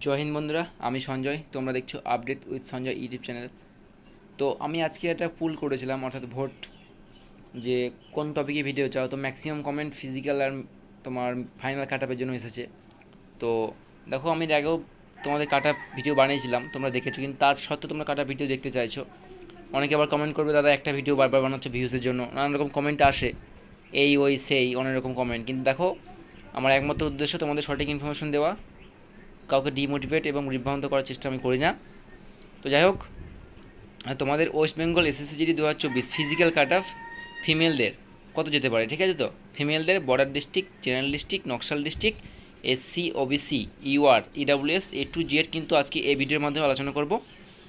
জয় হিন্দ বন্ধুরা, আমি সঞ্জয়, তোমরা দেখছ update with Sanjay YouTube channel. তো আমি আজকে একটা পুল করেছিলাম, অর্থাৎ ভোট যে কোন টপিকে ভিডিও চাও। তো ম্যাক্সিমাম কমেন্ট ফিজিক্যাল আর তোমার ফাইনাল কাটাপের জন্য এসেছে। তো দেখো, আমি আগেও তোমাদের কাটা ভিডিও বানিয়েছিলাম, তোমরা দেখেছ, কিন্তু তার সত্ত্বেও তোমরা কাটা ভিডিও দেখতে চাইছো। অনেকে আবার কমেন্ট করবে, দাদা, একটা ভিডিও বারবার বানাচ্ছ ভিউসের জন্য। নানান রকম কমেন্ট আসে, এই ওই সেই, অনেক রকম কমেন্ট কিন্তু দেখো, আমার একমাত্র উদ্দেশ্য তোমাদের সঠিক ইনফরমেশন দেওয়া। কাউকে ডিমোটিভেট এবং বিভ্রান্ত করার চেষ্টা আমি করি না। তো যাই হোক তোমাদের ওয়েস্ট বেঙ্গল এসএসসি জিডি দু হাজার চব্বিশ ফিজিক্যাল কাট অফ ফিমেলদের কত যেতে পারে, ঠিক আছে তো? ফিমেলদের border district general district Naxal district SC OBC UR EWS A to Z কিন্তু আজকে এই ভিডিওর মাধ্যমে আলোচনা করব।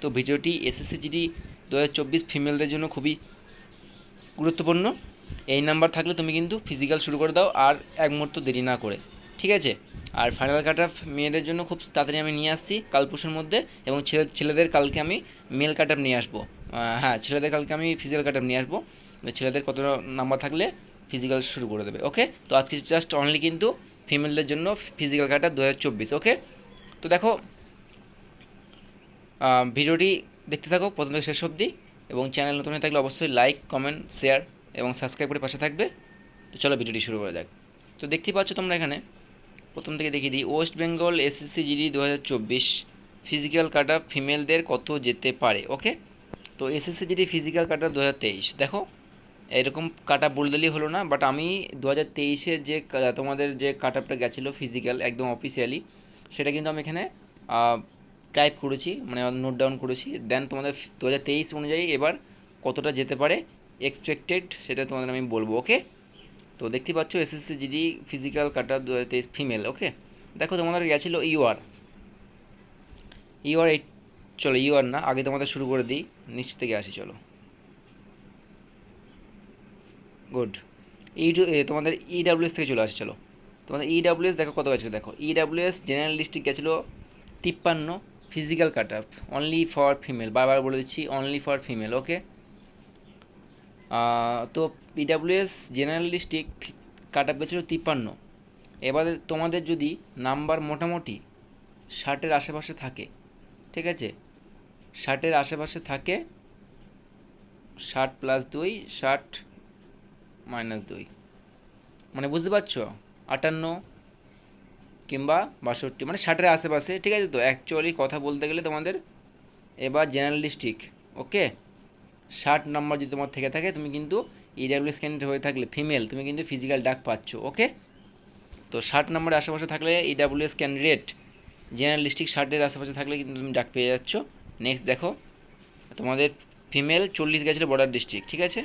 তো ভিডিওটি এসএসসি জিডি দু হাজার চব্বিশ ফিমেলদের জন্য খুবই গুরুত্বপূর্ণ। এই নাম্বার থাকলে তুমি কিন্তু ফিজিক্যাল শুরু করে দাও আর এক মুহূর্ত দেরি না করে। ঠিক আছে? আর ফাইনাল কাট অফ মেয়েদের জন্য খুব তাড়াতাড়ি আমি নিয়ে আসছি কাল পরশুর মধ্যে এবং ছেলে ছেলেদের কালকে আমি মেল কাট নিয়ে আসব। হ্যাঁ ছেলেদের কালকে আমি ফিজিক্যাল কাট নিয়ে আসব। ছেলেদের কত নাম্বার থাকলে ফিজিক্যাল শুরু করে দেবে ওকে তো আজকে জাস্ট অনলি কিন্তু ফিমেলদের জন্য ফিজিক্যাল কাট অফ দু ওকে তো দেখো ভিডিওটি দেখতে থাকো, প্রথম থেকে শেষ অবধি এবং চ্যানেল নতুন হয়ে থাকলে অবশ্যই লাইক কমেন্ট শেয়ার এবং সাবস্ক্রাইব করে পাশে থাকবে। তো চলো ভিডিওটি শুরু করা যাক। তো দেখতেই পাচ্ছ তোমরা এখানে প্রথম থেকে দেখিয়ে দিই। ওয়েস্ট বেঙ্গল এসএসসি জিডি দু হাজার চব্বিশ। ফিজিক্যাল কাট ফিমেলদের কত যেতে পারে, ওকে? তো SSC GD physical cut off দু হাজার তেইশ। দেখো, এরকম কাট আপ বলে দিলেই হলো না বাট আমি দু হাজার তেইশে যে তোমাদের যে কাট আপটা গেছিল ফিজিক্যাল একদম অফিসিয়ালি সেটা কিন্তু আমি এখানে টাইপ করেছি মানে নোট ডাউন করেছি। দেন তোমাদের দু হাজার তেইশ অনুযায়ী এবার কতটা যেতে পারে এক্সপেক্টেড সেটা তোমাদের আমি বলব, ওকে? তো দেখতে পাচ্ছ এসএসসি জিডি ফিজিক্যাল কাটা দু হাজার তেইশ ফিমেল ওকে দেখো তোমাদের গেছিল ইউআর ইউআর এই চলো ইউআর না, আগে তোমাদের শুরু করে দিই, নিচ থেকে আসি, চলো। গুড ই টু তোমাদের ইডাব্লিউএস থেকে চলে আসি, চলো। তোমাদের ইডাব্লিউএস দেখো কত গেছিল, দেখো। ইডাব্লিউএস জেনারেল ডিস্ট্রিক্ট গেছিল তিপ্পান্ন physical cut only for female বারবার বলে দিচ্ছি অনলি ফর ফিমেল ওকে তো PWS general district cut up গেছিল তিপ্পান্ন। এবারে তোমাদের যদি নাম্বার মোটামুটি ষাটের আশেপাশে থাকে, ঠিক আছে? ষাটের আশেপাশে থাকে, ষাট প্লাস দুই, ষাট মাইনাস দুই। মানে বুঝতে পারছ? আটান্ন কিংবা বাষট্টি মানে ষাটের আশেপাশে, ঠিক আছে তো? অ্যাকচুয়ালি কথা বলতে গেলে তোমাদের এবার জেনারেল ডিস্ট্রিক্ট ওকে ষাট নম্বর যদি তোমার থেকে থাকে, তুমি কিন্তু ইডাব্লিউএস ক্যান্ডিডেট হয়ে থাকলে ফিমেল তুমি কিন্তু ফিজিক্যাল ডাক পাচ্ছ ওকে তো ষাট নম্বরের আশেপাশে থাকলে ইডাব্লিউএস ক্যান্ডিডেট জেনারেল ডিস্ট্রিক্ট ষাটের আশেপাশে থাকলে কিন্তু তুমি ডাক পেয়ে যাচ্ছ। নেক্সট দেখো, তোমাদের ফিমেল চল্লিশ গেছিল বর্ডার ডিস্ট্রিক্ট ঠিক আছে?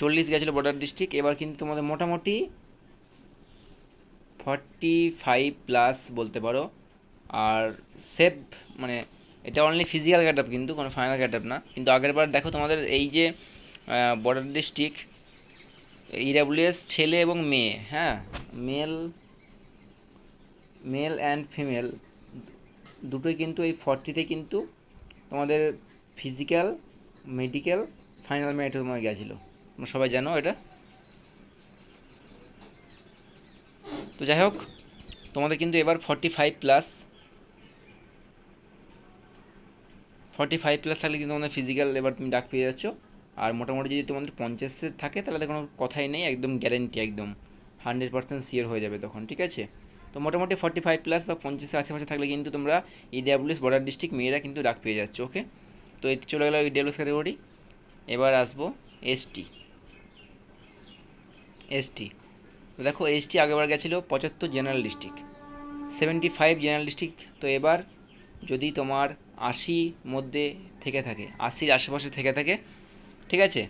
চল্লিশ গেছিল বর্ডার ডিস্ট্রিক্ট এবার কিন্তু তোমাদের মোটামুটি ফর্টি ফাইভ প্লাস বলতে পারো। আর সেভ মানে এটা অনলি ফিজিক্যাল ক্যাট কিন্তু, কোনো ফাইনাল ক্যাট না। কিন্তু আগের বার দেখো তোমাদের এই যে বর্ডার ডিস্ট্রিক্ট ইডাব্লিউএস ছেলে এবং মেয়ে হ্যাঁ? মেল মেল অ্যান্ড ফিমেল দুটোই কিন্তু এই ফর্টিতে কিন্তু তোমাদের ফিজিক্যাল মেডিকেল ফাইনাল মেরিট তোমার গেছিল। তোমরা সবাই জানো এটা? তো যাই হোক, তোমাদের কিন্তু এবার forty five plus forty five plus থাকলে কিন্তু তোমাদের ফিজিক্যাল এবার তুমি ডাক পেয়ে যাচ্ছ। আর মোটামুটি যদি তোমাদের পঞ্চাশের থাকে, তাহলে তো কোনো কথাই নেই, একদম গ্যারেন্টি একদম হান্ড্রেড পার্সেন্ট সিওর হয়ে যাবে তখন, ঠিক আছে? তো মোটামুটি ফর্টি ফাইভ প্লাস বা পঞ্চাশের আশেপাশে থাকলে কিন্তু তোমরা ইডাব্লিউএস বর্ডার ডিস্ট্রিক্ট মেয়েরা কিন্তু ডাক পেয়ে যাচ্ছ ওকে তো এটি চলে গেল ইডাব্লিউএস ক্যাটাগরি এবার আসব এসটি এসটি দেখো এসটি আগেবার গেছিল পঁচাত্তর general district seventy five general district তো এবার যদি তোমার আশি মধ্যে থেকে থাকে, আশির আশেপাশে থেকে থাকে, ঠিক আছে?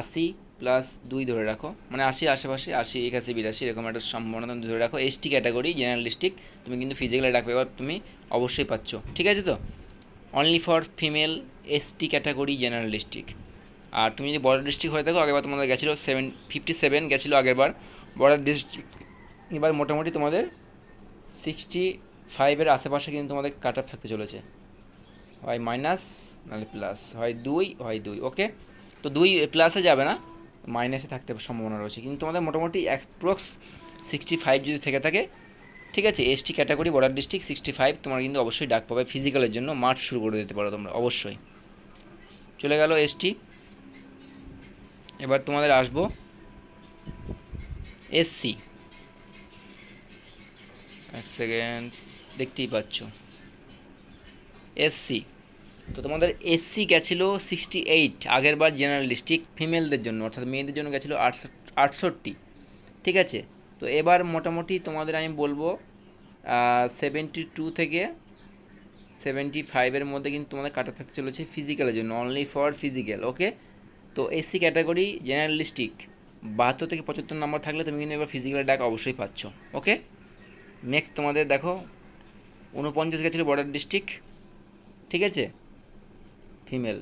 আশি প্লাস দুই ধরে রাখো। মানে আশির আশেপাশে, আশি, একাশি, বিরাশি, এরকম একটা সম্ভাবনা তুমি ধরে রাখো। এসটি ক্যাটাগরি জেনারেল ডিস্ট্রিক্ট তুমি কিন্তু ফিজিক্যালি রাখবে, এবার তুমি অবশ্যই পাচ্ছ, ঠিক আছে তো? Only for female ST category general district আর তুমি যদি বর্ডার ডিস্ট্রিক্ট হয়ে থাকো আগেবার তোমাদের গেছিল সেভেন ফিফটি সেভেন গেছিল আগেরবার বর্ডার ডিস্ট্রিক্ট এবার মোটামুটি তোমাদের সিক্সটি ফাইভের আশেপাশে কিন্তু তোমাদের কাট অফ থাকতে চলেছে। হয় মাইনাস নাহলে প্লাস হয় দুই হয় দুই ওকে তো দুই প্লাসে যাবে না মাইনাসে থাকতে সম্ভাবনা রয়েছে। কিন্তু তোমাদের মোটামুটি অ্যাপ্রক্স সিক্সটি ফাইভ যদি থেকে থাকে, ঠিক আছে? ST category border district sixty five তোমার কিন্তু অবশ্যই ডাক পাবে ফিজিক্যালের জন্য। মার্চ শুরু করে দিতে পারো তোমরা, অবশ্যই। চলে গেল এসটি এবার তোমাদের আসব এসসি এক সেকেন্ড দেখতেই পাচ্ছ। এসসি তো তোমাদের এসসি গেছিল সিক্সটি এইট আগের বার জেনারেল ডিস্ট্রিক্ট ফিমেলদের জন্য, অর্থাৎ মেয়েদের জন্য গেছিল আটষট্টি। ঠিক আছে? তো এবার মোটামুটি তোমাদের আমি বলব সেভেন্টি টু থেকে সেভেন্টি ফাইভের মধ্যে কিন্তু তোমাদের কাটা থাকতে চলেছে ফিজিক্যালের জন্য অনলি ফর ফিজিক্যাল ওকে তো এসসি ক্যাটাগরি জেনারেল ডিস্ট্রিক্ট বাহাত্তর থেকে পঁচাত্তর নাম্বার থাকলে তুমি কিন্তু এবার ফিজিক্যাল ডাক অবশ্যই পাচ্ছ ওকে নেক্সট তোমাদের দেখো উনপঞ্চাশ গেছিল বর্ডার ডিস্ট্রিক্ট ঠিক আছে? ফিমেল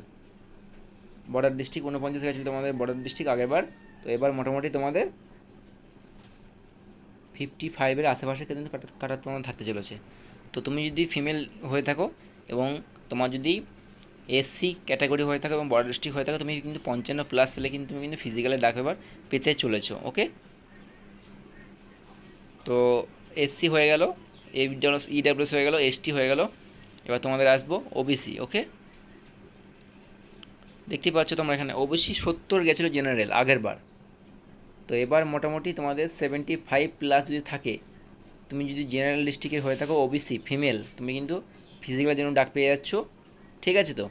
বর্ডার ডিস্ট্রিক্ট উনপঞ্চাশ গেছিল তোমাদের বর্ডার ডিস্ট্রিক্ট আগেরবার, তো এবার মোটামুটি তোমাদের ফিফটি ফাইভের আশেপাশে কিন্তু কাটা তোমার থাকতে চলেছে। তো তুমি যদি ফিমেল হয়ে থাকো এবং তোমার যদি এসসি ক্যাটাগরি হয়ে থাকো এবং বর্ডার ডিস্ট্রিক্ট হয়ে থাকো, তুমি কিন্তু পঞ্চান্ন প্লাস পেলে কিন্তু তুমি কিন্তু ফিজিক্যালের ডাক এবার পেতে চলেছো ওকে তো এসসি হয়ে গেল এই ইডাব্লিউএস হয়ে গেল এসটি হয়ে গেল। এবার তোমাদের আসব ওবিসি ওকে দেখতেই পাচ্ছ তোমরা এখানে ওবিসি সত্তর গেছিল জেনারেল আগের বার। তো এবার মোটামুটি তোমাদের সেভেন্টি ফাইভ প্লাস যদি থাকে, তুমি যদি জেনারেল ডিস্ট্রিক্টের হয়ে থাকো ওবিসি ফিমেল তুমি কিন্তু ফিজিক্যালের জন্য ডাক পেয়ে যাচ্ছ, ঠিক আছে তো?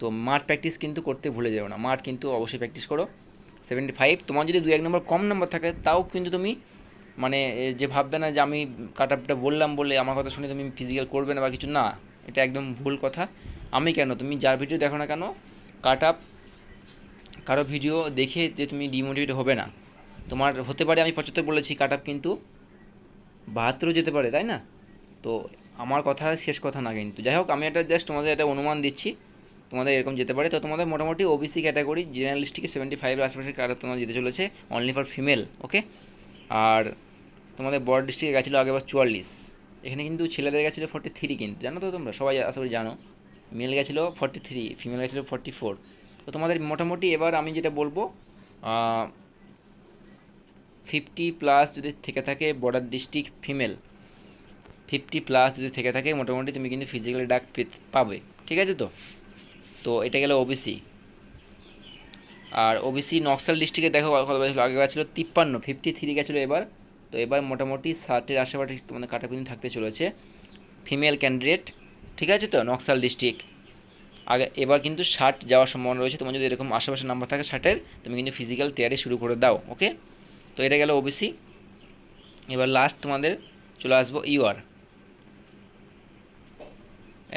তো মাঠ প্র্যাকটিস কিন্তু করতে ভুলে যাও না মাঠ কিন্তু অবশ্যই প্র্যাকটিস করো। সেভেন্টি ফাইভ তোমার যদি দু এক নম্বর কম নাম্বার থাকে, তাও কিন্তু তুমি মানে যে ভাববে না যে আমি কাট আপটা বললাম বলে আমার কথা শুনে তুমি ফিজিক্যাল করবে না বা কিছু, না, এটা একদম ভুল কথা। আমি কেন? তুমি যার ভিডিও দেখো না কেন কাট আপ কারও ভিডিও দেখে যে তুমি ডিমোটিভেট হবে না। তোমার, হতে পারে আমি পঁচাত্তর বলেছি কাট আপ কিন্তু বাহাত্তরও যেতে পারে, তাই না? তো আমার কথা শেষ কথা না কিন্তু। যাই হোক, আমি এটা জাস্ট তোমাদের একটা অনুমান দিচ্ছি, তোমাদের এরকম যেতে পারে। তো তোমাদের মোটামুটি ওবিসি ক্যাটাগরি জেনারেলিস্টিকে সেভেন্টি ফাইভের আশেপাশে কারা তোমার যেতে চলেছে অনলি ফর ফিমেল ওকে আর তোমাদের বড় ডিস্ট্রিক্টে গেছিল আগেবার চুয়াল্লিশ। এখানে কিন্তু ছেলেদের গেছিল ফর্টি থ্রি কিন্তু, জানো তো তোমরা? সবাই করি জানো। মেল গেছিল ফর্টি থ্রি ফিমেল গেছিল ফর্টি ফোর তো তোমাদের মোটামুটি এবার আমি যেটা বলব ফিফটি প্লাস যদি থেকে থাকে border district female fifty plus যদি থেকে থাকে মোটামুটি তুমি কিন্তু ফিজিক্যাল ডাক পাবে। ঠিক আছে তো? তো এটা গেল ওবিসি আর ওবিসি নকশাল ডিস্ট্রিক্টে দেখো কত গেছিল? আগে গেছিল তিপ্পান্ন ফিফটি থ্রি গেছিল এবার। তো এবার মোটামুটি ষাটের আশেপাশে তোমাদের কাটাপিন থাকতে চলেছে। ফিমেল ক্যান্ডিডেট ঠিক আছে তো? নকশাল ডিস্ট্রিক্ট আগে, এবার কিন্তু ষাট যাওয়ার সম্ভাবনা রয়েছে। তোমার যদি এরকম আশেপাশে নাম্বার থাকে ষাটের, তুমি কিন্তু ফিজিক্যাল তৈরি শুরু করে দাও ওকে তো এটা গেল ওবিসি এবার লাস্ট তোমাদের চলে আসব ইউআর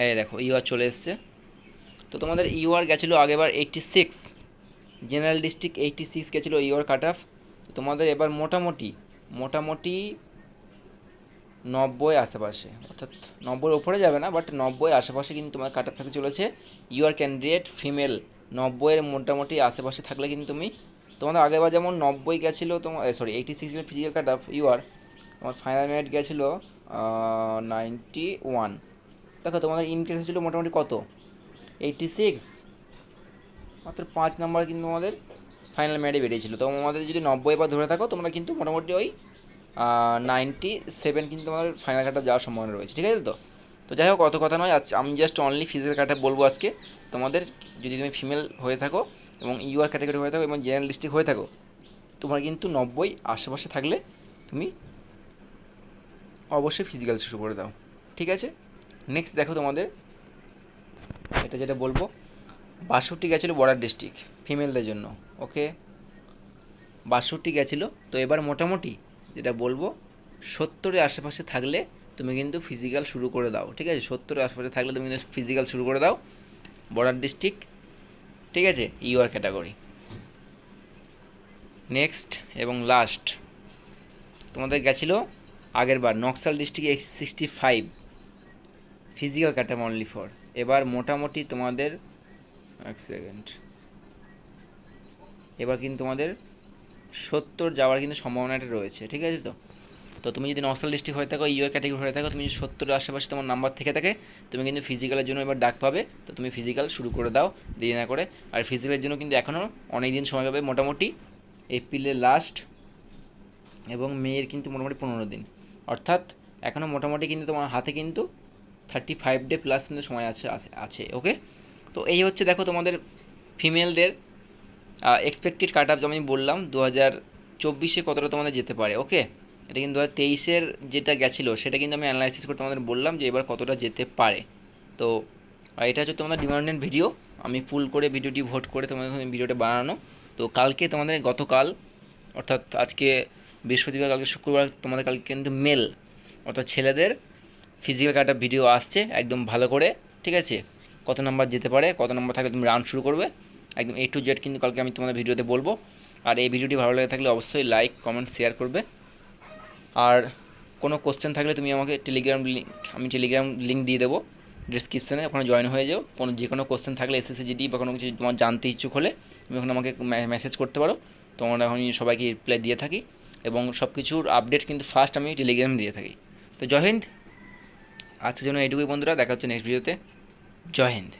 এই দেখো ইউআর চলে এসছে। তো তোমাদের ইউআর গেছিল আগেবার eighty six general district eighty six গেছিল ইউআর কাট অফ তোমাদের এবার মোটামুটি মোটামুটি নব্বই আশেপাশে, অর্থাৎ নব্বইয়ের ওপরে যাবে না বাট নব্বই আশেপাশে কিন্তু তোমার কাট অফ থাকতে চলেছে। ইউআর ক্যান্ডিডেট ফিমেল নব্বইয়ের মোটামুটি আশেপাশে থাকলে কিন্তু তুমি, তোমাদের আগেবার যেমন নব্বই গেছিল তোমার sorry eighty six physical cut off UR তোমার ফাইনাল মেরিট গেছিল নাইনটি ওয়ান দেখো, তোমাদের ইনক্রিজ ছিল মোটামুটি কত? এইটটি সিক্স মাত্র পাঁচ নাম্বার কিন্তু আমাদের ফাইনাল ম্যাডে বেরিয়েছিল। তো আমাদের যদি নব্বই বা ধরে থাকো, তোমরা কিন্তু মোটামুটি ওই নাইনটি সেভেন কিন্তু আমাদের ফাইনাল কাটা যাওয়ার সম্ভাবনা রয়েছে, ঠিক আছে তো? তো যাই হোক, অত কথা নয়, আজ আমি জাস্ট অনলি ফিজিক্যাল কাটা বলব আজকে। তোমাদের যদি তুমি ফিমেল হয়ে থাকো এবং ইউআর ক্যাটাগরি হয়ে থাকো এবং জেনারেল ডিস্ট্রিক্ট হয়ে থাকো, তোমার কিন্তু নব্বই আশেপাশে থাকলে তুমি অবশ্যই ফিজিক্যাল শুরু করে দাও, ঠিক আছে? নেক্সট দেখো তোমাদের, এটা যেটা বলব, বাষট্টি গেছিল বর্ডার ডিস্ট্রিক্ট ফিমেলদের জন্য, ওকে? বাষট্টি গেছিল, তো এবার মোটামুটি যেটা বলব, সত্তরের আশেপাশে থাকলে তুমি কিন্তু ফিজিক্যাল শুরু করে দাও, ঠিক আছে? সত্তরের আশেপাশে থাকলে তুমি কিন্তু ফিজিক্যাল শুরু করে দাও বর্ডার ডিস্ট্রিক্ট ঠিক আছে? ইউআর ক্যাটাগরি নেক্সট এবং লাস্ট তোমাদের গেছিল আগের বার Naxal district X sixty five physical কাটাম only for এবার মোটামুটি তোমাদের, এক সেকেন্ড এবার কিন্তু তোমাদের সত্তর যাওয়ার কিন্তু সম্ভাবনাটা রয়েছে, ঠিক আছে তো? তো তুমি যদি নকশাল ডিস্ট্রিক্ট হয়ে থাকো ইউআর ক্যাটাগরি হয়ে থাকো, তুমি যদি সত্তরের আশেপাশে তোমার নাম্বার থেকে থাকে, তুমি কিন্তু ফিজিক্যালের জন্য এবার ডাক পাবে, তো তুমি ফিজিক্যাল শুরু করে দাও, দেরি না করে। আর ফিজিক্যালের জন্য কিন্তু এখনও অনেক দিন সময় পাবে, মোটামুটি এপ্রিলের লাস্ট এবং মেয়ের কিন্তু মোটামুটি পনেরো দিন। অর্থাৎ এখনও মোটামুটি কিন্তু তোমার হাতে কিন্তু থার্টি ফাইভ ডে প্লাস কিন্তু সময় আছে- আছে ওকে তো এই হচ্ছে দেখো তোমাদের ফিমেলদের এক্সপেক্টেড কাট আপ আমি বললাম দু হাজার চব্বিশে কতটা তোমাদের যেতে পারে ওকে এটা কিন্তু দু হাজার তেইশের যেটা গেছিল, সেটা কিন্তু আমি অ্যানালাইসিস করে তোমাদের বললাম যে এবার কতটা যেতে পারে। তো, আর এটা হচ্ছে তোমাদের ডিমান্ডেড ভিডিও আমি ফুল করে ভিডিওটি ভোট করে তোমাদের ভিডিওটা বানানো। তো কালকে তোমাদের, গতকাল, অর্থাৎ আজকে বৃহস্পতিবার, কালকে শুক্রবার, তোমাদের কালকে কিন্তু মেল অর্থাৎ ছেলেদের ফিজিক্যাল কাটা ভিডিও আসছে, একদম ভালো করে, ঠিক আছে? কত নাম্বার যেতে পারে, কত নাম্বার থাকলে তুমি রান শুরু করবে একদম এ টু জেড কিন্তু কালকে আমি তোমাদের ভিডিওতে বলব। আর এই ভিডিওটি ভালো লেগে থাকলে অবশ্যই লাইক কমেন্ট শেয়ার করবে। আর কোনো কোশ্চেন থাকলে তুমি আমাকে টেলিগ্রাম লিঙ্ক আমি টেলিগ্রাম লিঙ্ক দিয়ে দেবো। ডিসক্রিপশানে ওখানে জয়েন হয়ে যাও। কোনো যে কোনো কোশ্চেন থাকলে এসএসসি জিডি বা কোনো কিছু তোমার জানতে ইচ্ছুক হলে তুমি ওখানে আমাকে মেসেজ করতে পারো। তোমার এখন সবাইকে রিপ্লাই দিয়ে থাকি এবং সব কিছুর আপডেট কিন্তু ফার্স্ট আমি টেলিগ্রাম দিয়ে থাকি। তো জয় হিন্দ। আজকের জন্য এইটুকুই বন্ধুরা। দেখা হচ্ছে নেক্সট ভিডিওতে জয় হিন্দ।